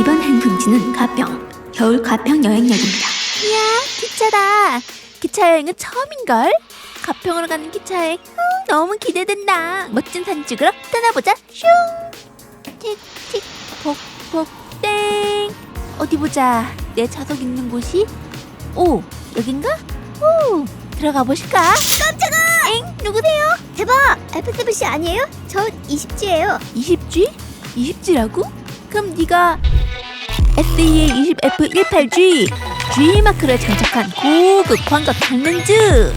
이번 행군지는 가평, 겨울 가평 여행역입니다. 이야, 기차다. 기차 여행은 처음인걸? 가평으로 가는 기차 여행 어, 너무 기대된다. 멋진 찍으러 떠나보자. 슝! 틱틱 복복 땡. 어디 보자. 내 좌석 있는 곳이 오 여긴가? 오 들어가 보실까? 깜짝아! 엥 누구세요? 대박! 알파세븐 씨 아니에요? 저 20G예요. 20G? 20G라고? 그럼 네가 SEA 20F18G G 마크를 장착한 고급 광각 장렌즈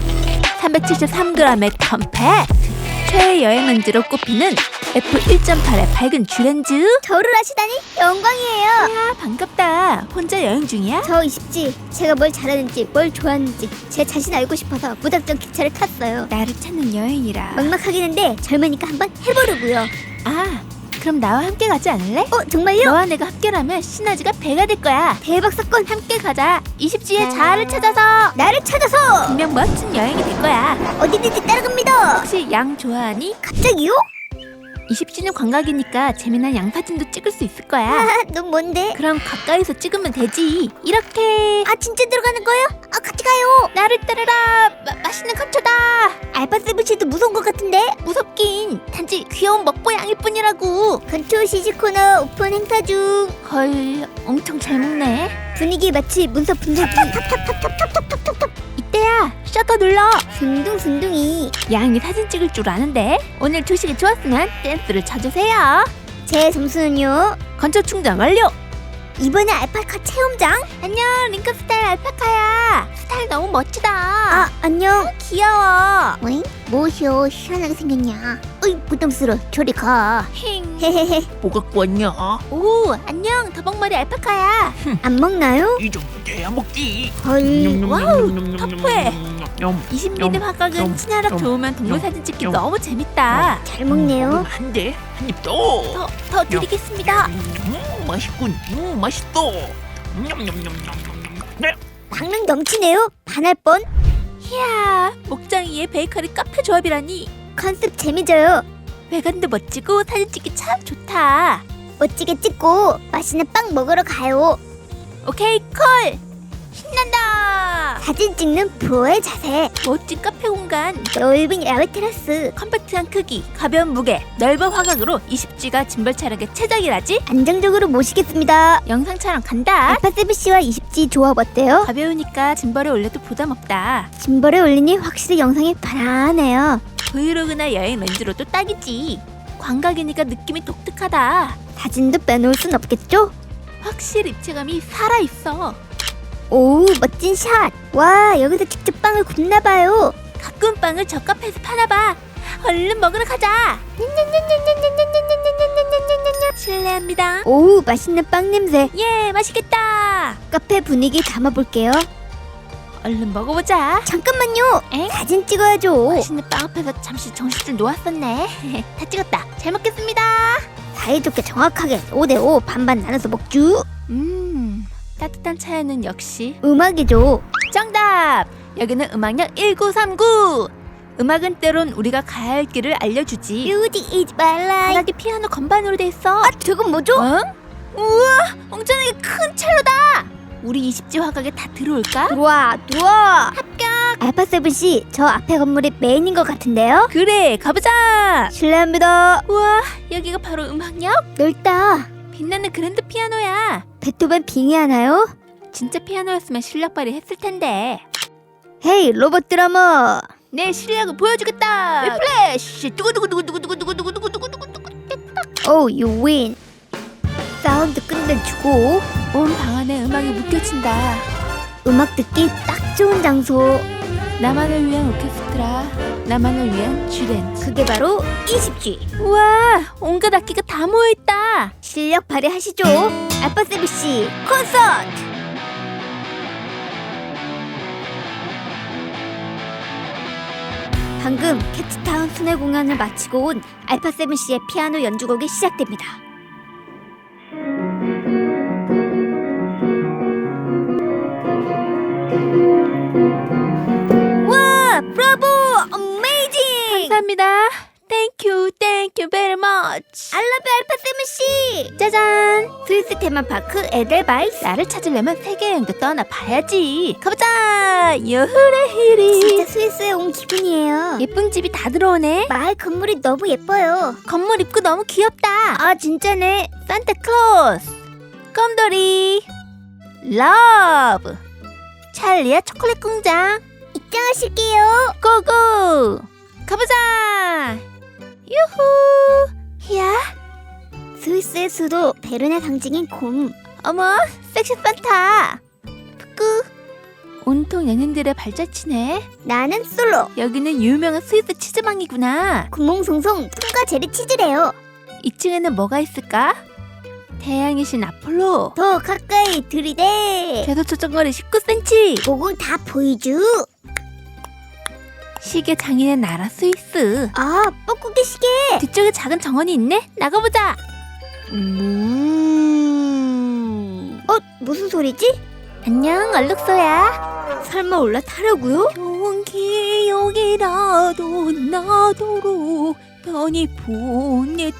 373g의 컴팩트 최애 여행 렌즈로 꼽히는 F1.8의 밝은 G 렌즈 저를 아시다니 영광이에요. 야 반갑다 혼자 여행 중이야? 저 20G 제가 뭘 잘하는지 뭘 좋아하는지 제 자신 알고 싶어서 무작정 기차를 탔어요. 나를 찾는 여행이라 막막하긴 한데 젊으니까 한번 해보려고요. 아 그럼 나와 함께 가지 않을래? 어 정말요? 너와 내가 함께라면 시너지가 배가 될 거야 대박 사건 함께 가자 20G의 자아를 찾아서 나를 찾아서 분명 멋진 여행이 될 거야. 어디든지 따라갑니다. 혹시 양 좋아하니? 갑자기요? 20주년 관광이니까 재미난 양 사진도 찍을 수 있을 거야. 아, 넌 뭔데? 그럼 가까이서 찍으면 되지. 이렇게 아 진짜 들어가는 거예요? 아 같이 가요. 나를 따르라. 마, 맛있는 감초다. 알파 세븐 씨도 무서운 것 같은데? 무섭긴 단지 귀여운 먹보 양일 뿐이라고. 건투 시즈 코너 오픈 행사 중 헐, 엄청 잘 먹네. 분위기 마치 문서 분석이 이때야 셔터 눌러. 순둥순둥이 양이 사진 찍을 줄 아는데 오늘 조식이 좋았으면 댄스를 쳐주세요. 제 점수는요 건조 충전 완료. 이번에 알파카 체험장 안녕 링크 스타일 알파카야. 스타일 너무 멋지다. 아 안녕 귀여워. 어잉? 뭐시오 희한하게 생겼냐 어이 부담스러워 저리 가 힝. 헤헤헤 뭐가 꿨냐? 오, 안녕. 더벅머리 알파카야. 안 먹나요? 이 정도 돼야 먹지. 헐 와우, 터프해. 20mm 화각은 좀, 친화력 좀, 좋으면 동물 좀, 사진 찍기 좀, 너무 재밌다. 잘 먹네요 한대 한입 더. 더, 더 드리겠습니다. 음, 맛있군. 음, 맛있어. 냠냠냠냠냠. 네. 넘치네요 반할 뻔 이야, 목장이의 베이커리 카페 조합이라니. 컨셉 재미져요 외관도 멋지고 사진 찍기 참 좋다. 멋지게 찍고 맛있는 빵 먹으러 가요 오케이, 콜. 신난다. 사진 찍는 프로의 자세 멋진 카페 공간. 넓은 야외 테라스 컴팩트한 크기, 가벼운 무게, 넓은 화각으로 20G가 짐벌 촬영에 최적이라지. 안정적으로 모시겠습니다 영상 촬영 간다. 알파 세븐 씨와 20G 조합 어때요? 가벼우니까 짐벌에 올려도 부담 없다. 짐벌에 올리니 확실히 영상이 편안해요 브이로그나 여행 렌즈로도 딱이지. 광각이니까 느낌이 독특하다. 사진도 빼놓을 순 없겠죠? 확실히 입체감이 살아있어. 오 멋진 샷! 와 여기서 직접 빵을 굽나봐요 가끔 빵을 저 카페에서 파나봐. 얼른 먹으러 가자. 실례합니다. 오 맛있는 빵 냄새 예, 맛있겠다. 카페 분위기 담아볼게요 얼른 먹어보자. 잠깐만요 엥? 사진 찍어야죠 맛있는 빵 앞에서 잠시 정신 좀 놓았었네. 다 찍었다. 잘 먹겠습니다. 사이좋게 정확하게 5대5 반반 나눠서 먹죠 음, 따뜻한 차에는 역시 음악이죠 정답! 여기는 음악역 1939! 음악은 때론 우리가 가야 할 길을 알려주지. Music is my life 바닥에 피아노 건반으로 돼 있어. 아 저건 뭐죠? 어? 우와! 엉뚱하게 큰 첼로다! 우리 20지 화각에 다 들어올까? 들어와 들어와 합격 알파 세븐 씨 저 앞에 건물이 메인인 것 같은데요? 그래, 가보자! 실례합니다 우와, 여기가 바로 음악역? 넓다 빛나는 그랜드 피아노야. 베토벤 빙의 하나요? 진짜 피아노였으면 실력 발휘했을 텐데. 헤이 로봇 드러머 내 실력을 보여주겠다! 플래시! 두구두구두구두구두구두구두구두구두구두구 오 유 윈 사운드 끝내주고 온 방 안에 음악이 묶여진다. 음악 듣기 딱 좋은 장소 나만을 위한 오케스트라, 나만을 위한 쥐렌즈. 그게 바로 20G 우와, 온갖 악기가 다 모여있다. 실력 발휘하시죠 알파세븐씨 콘서트 방금 캐치타운 순회 공연을 마치고 온 알파세븐 씨의 피아노 연주곡이 시작됩니다 감사합니다. Very much. I love you 알파 세븐씨 아저씨 짜잔! 스위스 테마파크 에델바이스 나를 찾으려면 세계 여행도 떠나봐야지. 가보자! 여흐레히리. 진짜 스위스에 온 기분이에요 예쁜 집이 다 들어오네. 마을 건물이 너무 예뻐요 건물 입구 너무 귀엽다. 아 진짜네 산타클로스. 껌돌이. 러브. 찰리야 초콜릿 공장. 입장하실게요 고고. 가보자. 유후. 야, 스위스의 수도 베른의 상징인 곰 어머, 섹시 산타. 푸꾸. 온통 연인들의 발자취네. 나는 솔로 여기는 유명한 스위스 치즈방이구나. 구멍송송 통과 제리 치즈래요 2층에는 뭐가 있을까? 태양의 신 아폴로. 더 가까이 들이대 궤도 초점거리 19cm. 모공 다 보이죠 시계 장인의 나라 스위스. 아 뻐꾸기 시계 뒤쪽에 작은 정원이 있네. 나가보자. 음. 어 무슨 소리지? 안녕, 얼룩소야. 설마 올라타려고요? 용기 여기라도 나도록 편히 보내주는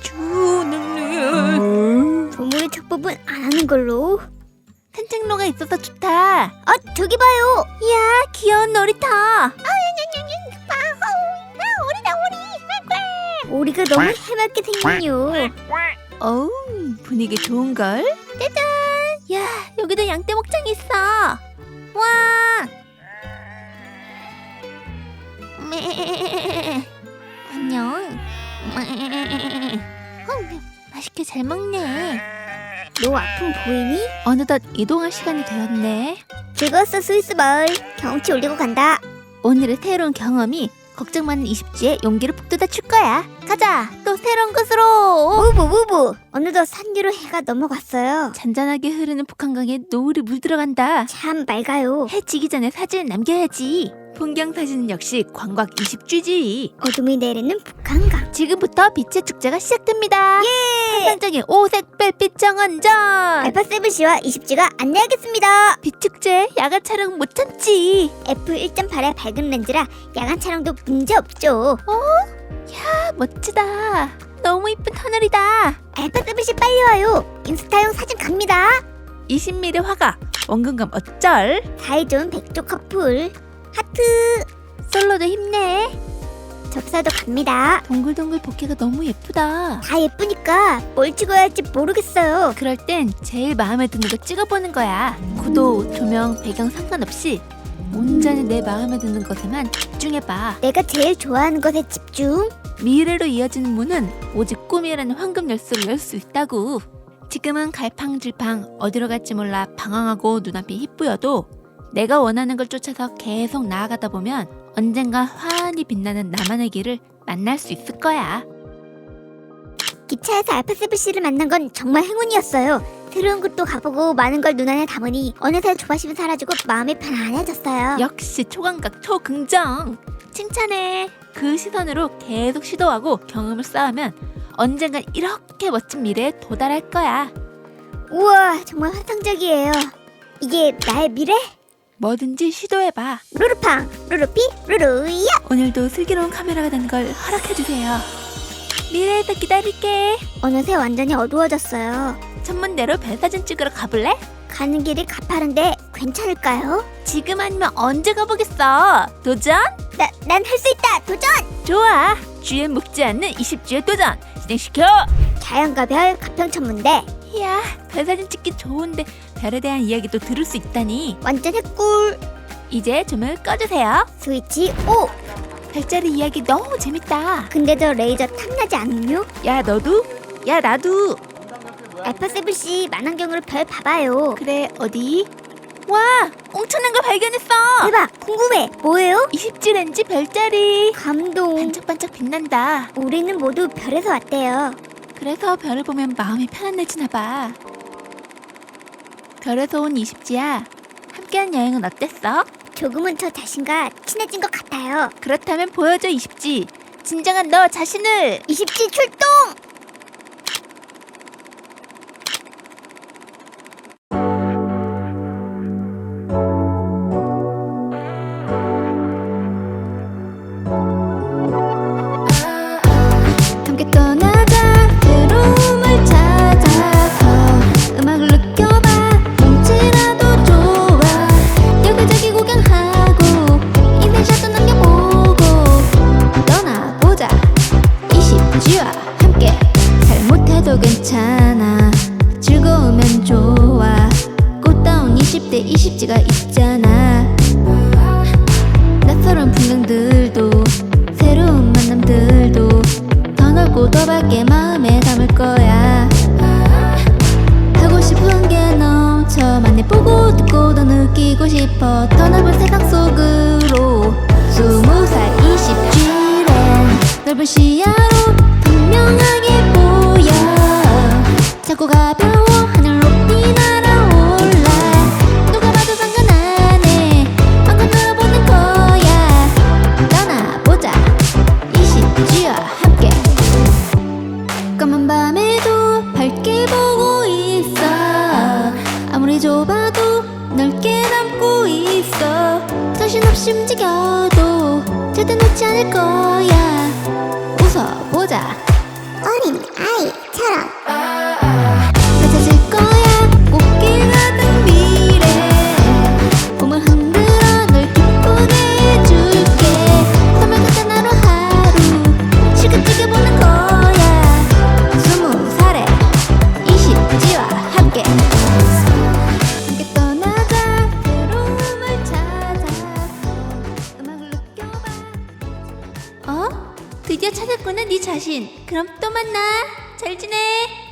동물의 척법은 안 하는 걸로 산책로가 있어서 좋다. 아 저기 봐요 이야, 귀여운 놀이터. 오리가 너무 해맑게 생긴요 어우, 분위기 좋은걸? 짜잔! 야, 여기도 양떼 목장이 있어. 와! 매. 안녕. 매. 어, 맛있게 잘 먹네. 너 아픔 보이니? 어느덧 이동할 시간이 되었네. 즐거웠어 스위스 마을 경치 올리고 간다 오늘의 새로운 경험이 걱정 많은 20주에 용기를 북돋아 줄 거야. 가자! 또 새로운 곳으로! 무브 무브 어느덧 산 위로 해가 넘어갔어요 잔잔하게 흐르는 북한강에 노을이 물들어간다. 참 맑아요 해 지기 전에 사진을 남겨야지. 풍경 사진은 역시 관광 20주지. 어둠이 내리는 북한강 지금부터 빛의 축제가 시작됩니다. 예! 환상적인 오색 별빛 정원전. 알파7 씨와 20G가 안내하겠습니다 빛 축제 야간 촬영 못 참지. F1.8의 밝은 렌즈라 야간 촬영도 문제 없죠 아, 멋지다. 너무 이쁜 터널이다. 알파7 씨 빨리 와요 인스타용 사진 갑니다 20mm 화가 원근감 어쩔? 사이 좋은 백조 커플 하트 솔로도 힘내. 접사도 갑니다 동글동글 bokeh가 너무 예쁘다. 다 예쁘니까 뭘 찍어야 할지 모르겠어요 그럴 땐 제일 마음에 드는 거 찍어보는 거야. 구도, 조명, 배경 상관없이 온전히 내 마음에 드는 것에만 집중해봐. 내가 제일 좋아하는 것에 집중 미래로 이어지는 문은 오직 꿈이라는 황금 열쇠를 열 수 있다고. 지금은 갈팡질팡 어디로 갈지 몰라 방황하고 눈앞이 희뿌여도 내가 원하는 걸 쫓아서 계속 나아가다 보면 언젠가 환히 빛나는 나만의 길을 만날 수 있을 거야. 기차에서 알파7 씨를 만난 건 정말 행운이었어요 새로운 곳도 가보고 많은 걸 눈안에 담으니 어느새 조바심이 사라지고 마음이 편안해졌어요 역시 초감각 초긍정. 칭찬해. 그 시선으로 계속 시도하고 경험을 쌓으면 언젠간 이렇게 멋진 미래에 도달할 거야. 우와 정말 환상적이에요 이게 나의 미래? 뭐든지 시도해봐. 루루팡 루루피 루루야 오늘도 슬기로운 카메라가 되는 걸 허락해주세요. 미래에서 기다릴게. 어느새 완전히 어두워졌어요 천문대로 별사진 찍으러 가볼래? 가는 길이 가파른데 괜찮을까요? 지금 아니면 언제 가보겠어? 도전? 나, 난 할 수 있다 도전! 좋아. 쥐에 묶지 않는 20주의 도전 진행시켜. 자연과 별 가평천문대 이야, 별 사진 찍기 좋은데 별에 대한 이야기도 들을 수 있다니. 완전 핵꿀 이제 조명을 꺼주세요. 스위치 오 별자리 이야기 너무 재밌다. 근데 저 레이저 탐나지 않음요? 야, 너도? 야, 나도. 알파7 씨 만원경으로 별 봐봐요 그래, 어디? 와, 엄청난 걸 발견했어. 대박 궁금해 뭐예요? 20주 렌즈 별자리. 감동 반짝반짝 빛난다. 우리는 모두 별에서 왔대요 그래서 별을 보면 마음이 편안해지나 봐. 별에서 온 20지야. 함께한 여행은 어땠어? 조금은 저 자신과 친해진 것 같아요 그렇다면 보여줘 20지. 진정한 너 자신을. 20지 출동! 더밖에 마음에 담을 거야. 하고 싶은 게 너 저만 내 보고 듣고 더 느끼고 싶어. 떠나볼 세상 속으로. 스무 살 이십 쥐랜 넓은 시야로 분명한 보자. 어린 아이처럼 찾았구나 네 자신. 그럼 또 만나. 잘 지내